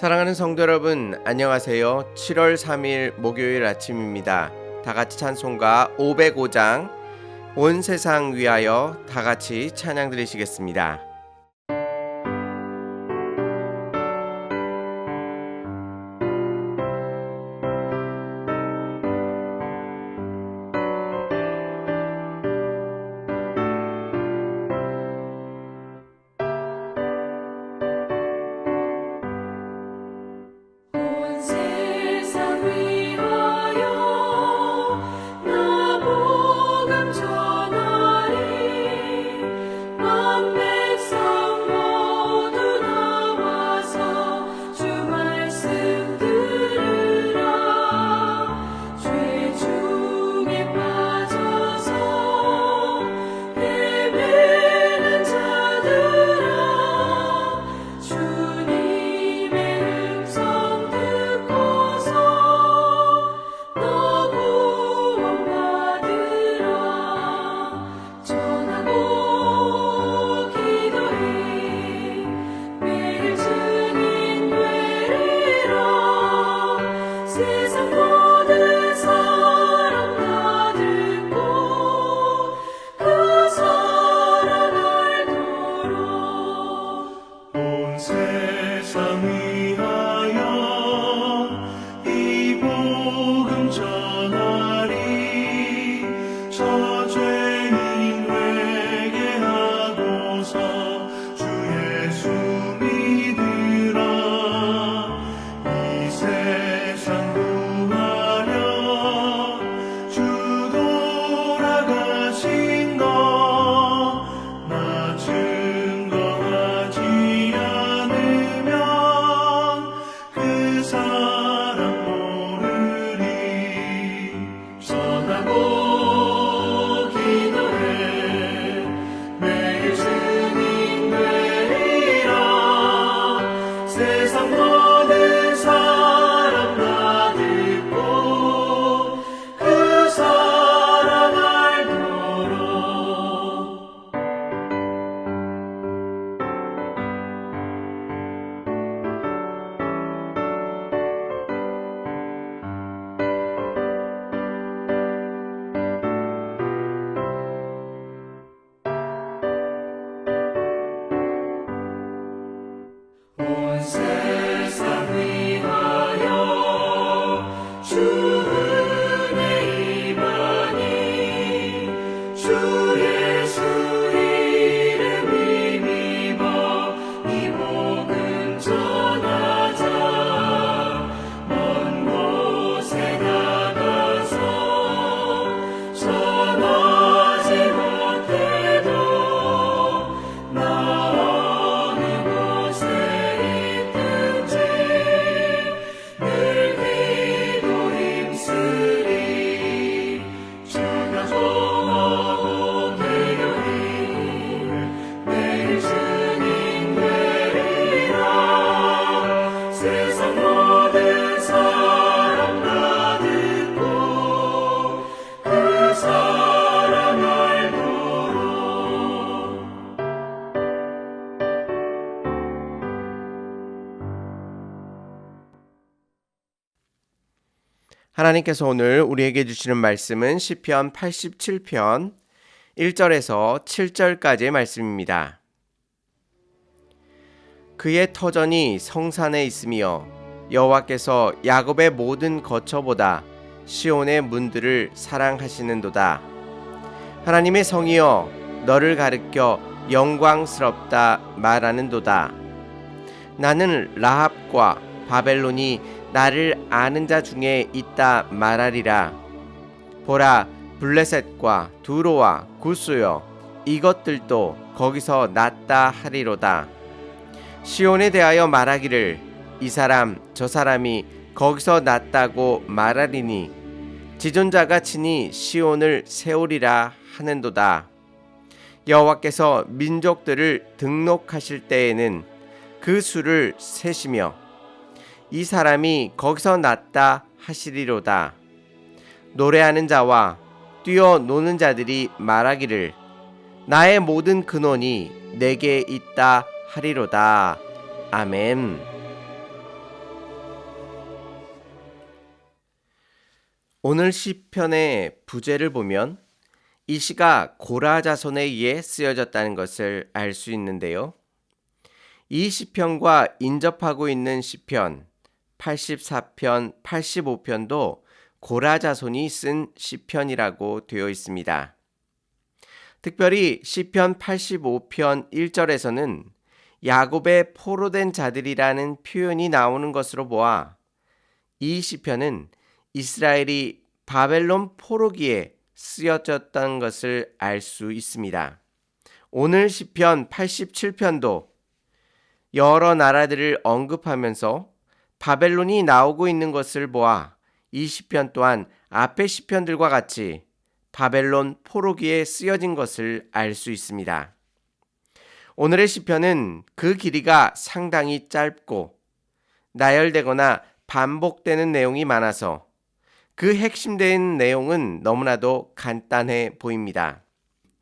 사랑하는 성도 여러분, 안녕하세요. 7월 3일 목요일 아침입니다. 다 같이 찬송가 505장 온 세상 위하여 다 같이 찬양 드리시겠습니다. 하나님께서 오늘 우리에게 주시는 말씀은 시편 87편 1절에서 7절까지의 말씀입니다. 그의 터전이 성산에 있으며 여호와께서 야곱의 모든 거처보다 시온의 문들을 사랑하시는도다. 하나님의 성이여 너를 가르켜 영광스럽다 말하는도다. 나는 라합과 바벨론이 나를 아는 자 중에 있다 말하리라. 보라 블레셋과 두로와 구스여 이것들도 거기서 났다 하리로다. 시온에 대하여 말하기를 이 사람 저 사람이 거기서 났다고 말하리니 지존자가 친히 시온을 세우리라 하는도다. 여호와께서 민족들을 등록하실 때에는 그 수를 세시며 이 사람이 거기서 났다 하시리로다. 노래하는 자와 뛰어 노는 자들이 말하기를 나의 모든 근원이 내게 있다 하리로다. 아멘. 오늘 시편의 부제를 보면 이 시가 고라 자손에 의해 쓰여졌다는 것을 알 수 있는데요. 이 시편과 인접하고 있는 시편 84편, 85편도 고라 자손이 쓴 시편이라고 되어 있습니다. 특별히 시편 85편 1절에서는 야곱의 포로된 자들이라는 표현이 나오는 것으로 보아 이 시편은 이스라엘이 바벨론 포로기에 쓰여졌다는 것을 알 수 있습니다. 오늘 시편 87편도 여러 나라들을 언급하면서 바벨론이 나오고 있는 것을 보아 이 시편 또한 앞의 시편들과 같이 바벨론 포로기에 쓰여진 것을 알 수 있습니다. 오늘의 시편은 그 길이가 상당히 짧고 나열되거나 반복되는 내용이 많아서 그 핵심된 내용은 너무나도 간단해 보입니다.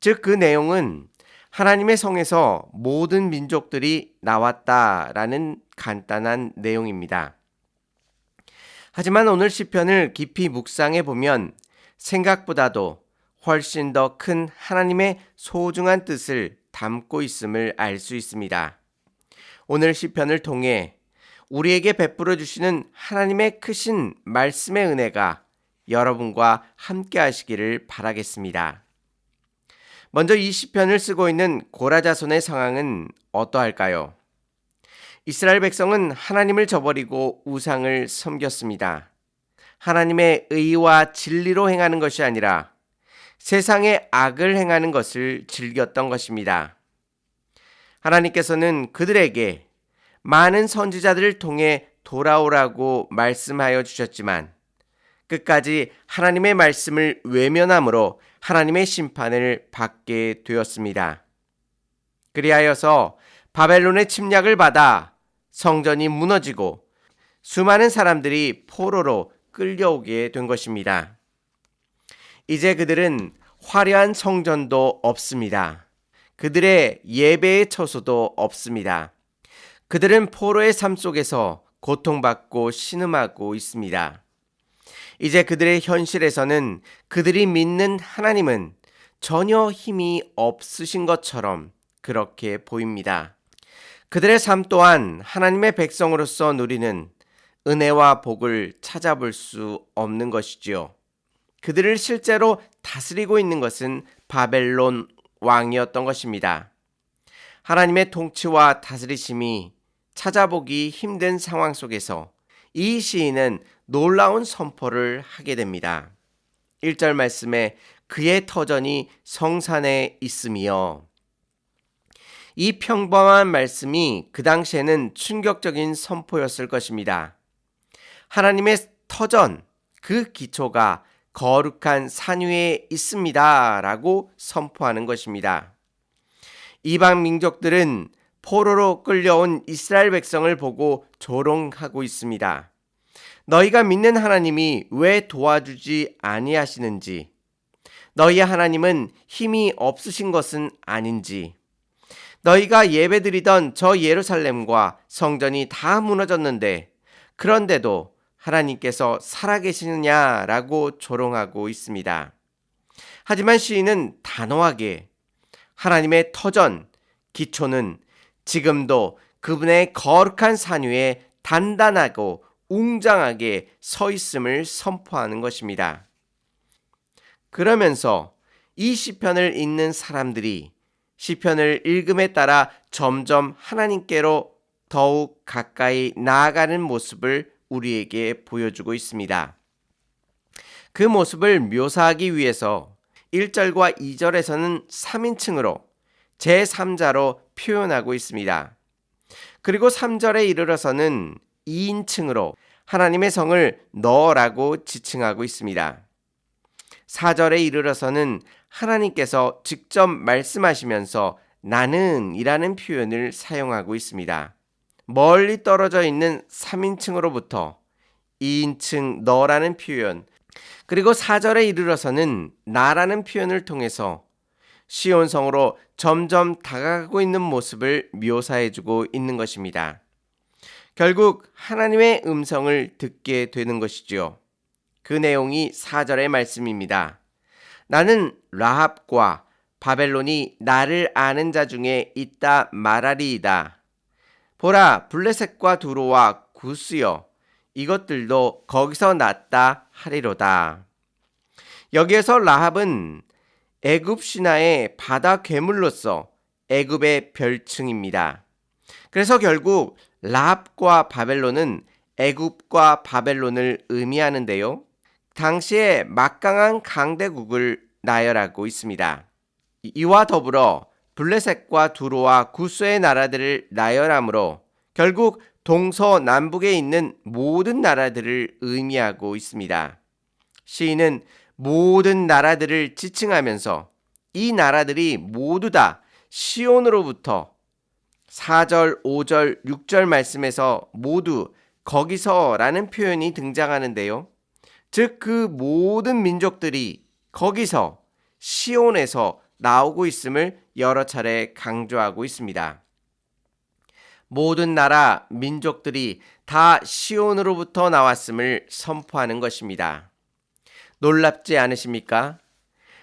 즉, 그 내용은 하나님의 성에서 모든 민족들이 나왔다라는 간단한 내용입니다. 하지만 오늘 시편을 깊이 묵상해 보면 생각보다도 훨씬 더 큰 하나님의 소중한 뜻을 담고 있음을 알 수 있습니다. 오늘 시편을 통해 우리에게 베풀어 주시는 하나님의 크신 말씀의 은혜가 여러분과 함께 하시기를 바라겠습니다. 먼저 이 시편을 쓰고 있는 고라자손의 상황은 어떠할까요? 이스라엘 백성은 하나님을 저버리고 우상을 섬겼습니다. 하나님의 의와 진리로 행하는 것이 아니라 세상의 악을 행하는 것을 즐겼던 것입니다. 하나님께서는 그들에게 많은 선지자들을 통해 돌아오라고 말씀하여 주셨지만 끝까지 하나님의 말씀을 외면함으로 하나님의 심판을 받게 되었습니다. 그리하여서 바벨론의 침략을 받아 성전이 무너지고 수많은 사람들이 포로로 끌려오게 된 것입니다. 이제 그들은 화려한 성전도 없습니다. 그들의 예배의 처소도 없습니다. 그들은 포로의 삶 속에서 고통받고 신음하고 있습니다. 이제 그들의 현실에서는 그들이 믿는 하나님은 전혀 힘이 없으신 것처럼 그렇게 보입니다. 그들의 삶 또한 하나님의 백성으로서 누리는 은혜와 복을 찾아볼 수 없는 것이지요. 그들을 실제로 다스리고 있는 것은 바벨론 왕이었던 것입니다. 하나님의 통치와 다스리심이 찾아보기 힘든 상황 속에서 이 시인은 놀라운 선포를 하게 됩니다. 1절 말씀에 그의 터전이 성산에 있으며 이 평범한 말씀이 그 당시에는 충격적인 선포였을 것입니다. 하나님의 터전, 그 기초가 거룩한 산 위에 있습니다. 라고 선포하는 것입니다. 이방 민족들은 포로로 끌려온 이스라엘 백성을 보고 조롱하고 있습니다. 너희가 믿는 하나님이 왜 도와주지 아니하시는지, 너희의 하나님은 힘이 없으신 것은 아닌지, 너희가 예배드리던 저 예루살렘과 성전이 다 무너졌는데, 그런데도 하나님께서 살아계시느냐라고 조롱하고 있습니다. 하지만 시인은 단호하게 하나님의 터전, 기초는 지금도 그분의 거룩한 산 위에 단단하고 웅장하게 서 있음을 선포하는 것입니다. 그러면서 이 시편을 읽는 사람들이 시편을 읽음에 따라 점점 하나님께로 더욱 가까이 나아가는 모습을 우리에게 보여주고 있습니다. 그 모습을 묘사하기 위해서 1절과 2절에서는 3인칭으로 제3자로 표현하고 있습니다. 그리고 3절에 이르러서는 2인칭으로 하나님의 성을 너라고 지칭하고 있습니다. 4절에 이르러서는 하나님께서 직접 말씀하시면서 나는 이라는 표현을 사용하고 있습니다. 멀리 떨어져 있는 3인칭으로부터 2인칭 너라는 표현, 그리고 4절에 이르러서는 나라는 표현을 통해서 시온성으로 점점 다가가고 있는 모습을 묘사해주고 있는 것입니다. 결국 하나님의 음성을 듣게 되는 것이지요. 그 내용이 4절의 말씀입니다. 나는 라합과 바벨론이 나를 아는 자 중에 있다 말하리이다. 보라 블레셋과 두로와 구스여 이것들도 거기서 났다 하리로다. 여기에서 라합은 애굽 신화의 바다 괴물로서 애굽의 별칭입니다. 그래서 결국 라합과 바벨론은 애굽과 바벨론을 의미하는데요. 당시에 막강한 강대국을 나열하고 있습니다. 이와 더불어 블레셋과 두로와 구스의 나라들을 나열하므로 결국 동서남북에 있는 모든 나라들을 의미하고 있습니다. 시인은 모든 나라들을 지칭하면서 이 나라들이 모두 다 시온으로부터 4절, 5절, 6절 말씀에서 모두 거기서라는 표현이 등장하는데요. 즉 그 모든 민족들이 거기서 시온에서 나오고 있음을 여러 차례 강조하고 있습니다. 모든 나라 민족들이 다 시온으로부터 나왔음을 선포하는 것입니다. 놀랍지 않으십니까?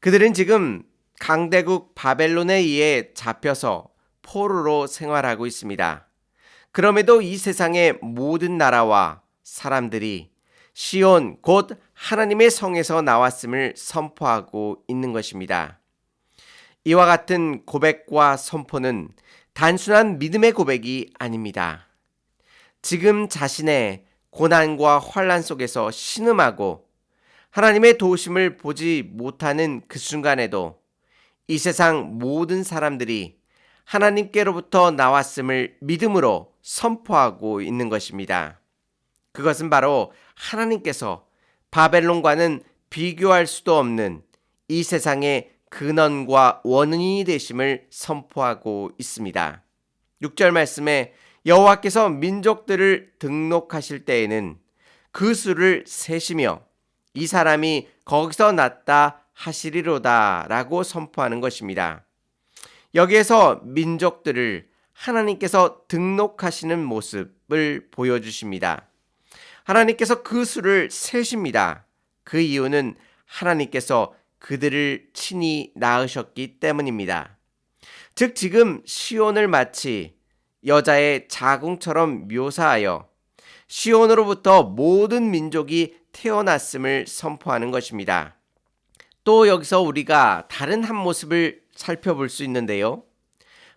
그들은 지금 강대국 바벨론에 의해 잡혀서 포로로 생활하고 있습니다. 그럼에도 이 세상의 모든 나라와 사람들이 시온 곧 하나님의 성에서 나왔음을 선포하고 있는 것입니다. 이와 같은 고백과 선포는 단순한 믿음의 고백이 아닙니다. 지금 자신의 고난과 환란 속에서 신음하고 하나님의 도우심을 보지 못하는 그 순간에도 이 세상 모든 사람들이 하나님께로부터 나왔음을 믿음으로 선포하고 있는 것입니다. 그것은 바로 하나님께서 바벨론과는 비교할 수도 없는 이 세상의 근원과 원인이 되심을 선포하고 있습니다. 6절 말씀에 여호와께서 민족들을 등록하실 때에는 그 수를 세시며 이 사람이 거기서 났다 하시리로다 라고 선포하는 것입니다. 여기에서 민족들을 하나님께서 등록하시는 모습을 보여주십니다. 하나님께서 그 수를 세십니다. 그 이유는 하나님께서 그들을 친히 낳으셨기 때문입니다. 즉 지금 시온을 마치 여자의 자궁처럼 묘사하여 시온으로부터 모든 민족이 태어났음을 선포하는 것입니다. 또 여기서 우리가 다른 한 모습을 살펴볼 수 있는데요.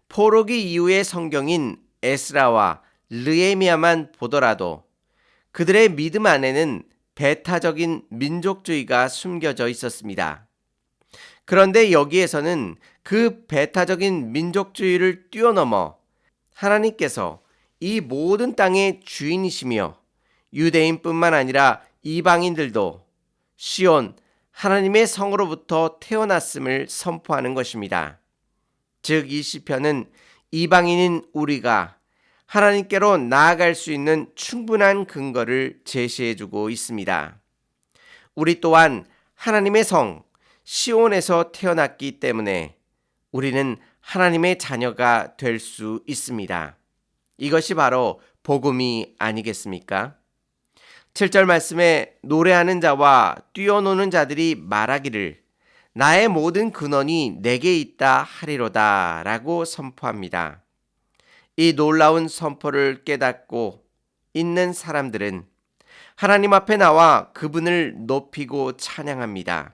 포로기 이후의 성경인 에스라와 르에미야만 보더라도 그들의 믿음 안에는 배타적인 민족주의가 숨겨져 있었습니다. 그런데 여기에서는 그 배타적인 민족주의를 뛰어넘어 하나님께서 이 모든 땅의 주인이시며 유대인뿐만 아니라 이방인들도 시온 하나님의 성으로부터 태어났음을 선포하는 것입니다. 즉 이 시편은 이방인인 우리가 하나님께로 나아갈 수 있는 충분한 근거를 제시해 주고 있습니다. 우리 또한 하나님의 성 시온에서 태어났기 때문에 우리는 하나님의 자녀가 될 수 있습니다. 이것이 바로 복음이 아니겠습니까? 7절 말씀에 노래하는 자와 뛰어노는 자들이 말하기를 나의 모든 근원이 내게 있다 하리로다 라고 선포합니다. 이 놀라운 선포를 깨닫고 있는 사람들은 하나님 앞에 나와 그분을 높이고 찬양합니다.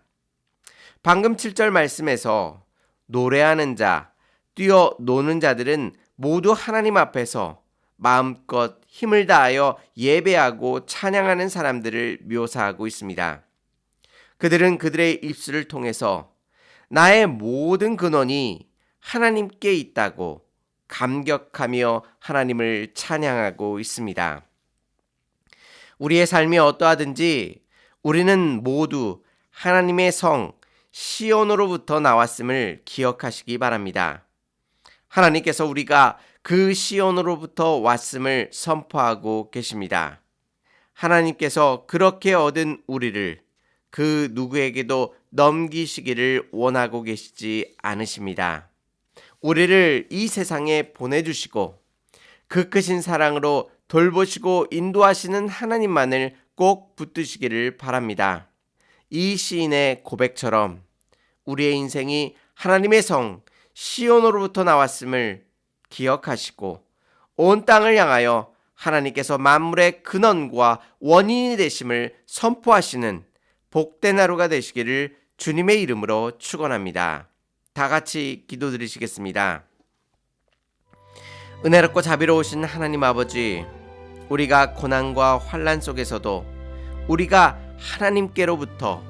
방금 7절 말씀에서 노래하는 자, 뛰어노는 자들은 모두 하나님 앞에서 마음껏 힘을 다하여 예배하고 찬양하는 사람들을 묘사하고 있습니다. 그들은 그들의 입술을 통해서 나의 모든 근원이 하나님께 있다고 감격하며 하나님을 찬양하고 있습니다. 우리의 삶이 어떠하든지 우리는 모두 하나님의 성 시온으로부터 나왔음을 기억하시기 바랍니다. 하나님께서 우리가 그 시온으로부터 왔음을 선포하고 계십니다. 하나님께서 그렇게 얻은 우리를 그 누구에게도 넘기시기를 원하고 계시지 않으십니다. 우리를 이 세상에 보내주시고 그 크신 사랑으로 돌보시고 인도하시는 하나님만을 꼭 붙드시기를 바랍니다. 이 시인의 고백처럼 우리의 인생이 하나님의 성 시온으로부터 나왔음을 기억하시고 온 땅을 향하여 하나님께서 만물의 근원과 원인이 되심을 선포하시는 복된 하루가 되시기를 주님의 이름으로 축원합니다. 다 같이 기도드리시겠습니다. 은혜롭고 자비로우신 하나님 아버지, 우리가 고난과 환란 속에서도 우리가 하나님께로부터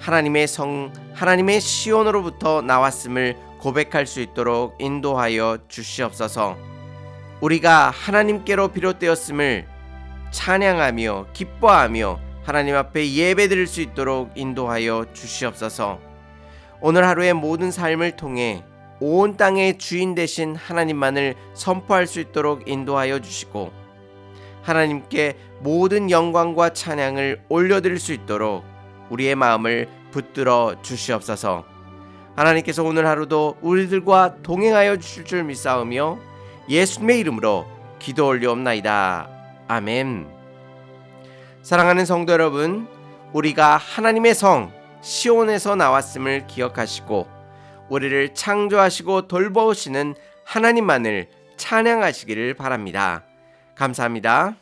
하나님의 성 하나님의 시온으로부터 나왔음을 고백할 수 있도록 인도하여 주시옵소서. 우리가 하나님께로 비롯되었음을 찬양하며 기뻐하며 하나님 앞에 예배드릴 수 있도록 인도하여 주시옵소서. 오늘 하루의 모든 삶을 통해 온 땅의 주인 되신 하나님만을 선포할 수 있도록 인도하여 주시고 하나님께 모든 영광과 찬양을 올려드릴 수 있도록 우리의 마음을 붙들어 주시옵소서. 하나님께서 오늘 하루도 우리들과 동행하여 주실 줄 믿사오며 예수님의 이름으로 기도 올리옵나이다. 아멘. 사랑하는 성도 여러분, 우리가 하나님의 성 시온에서 나왔음을 기억하시고 우리를 창조하시고 돌보시는 하나님만을 찬양하시기를 바랍니다. 감사합니다.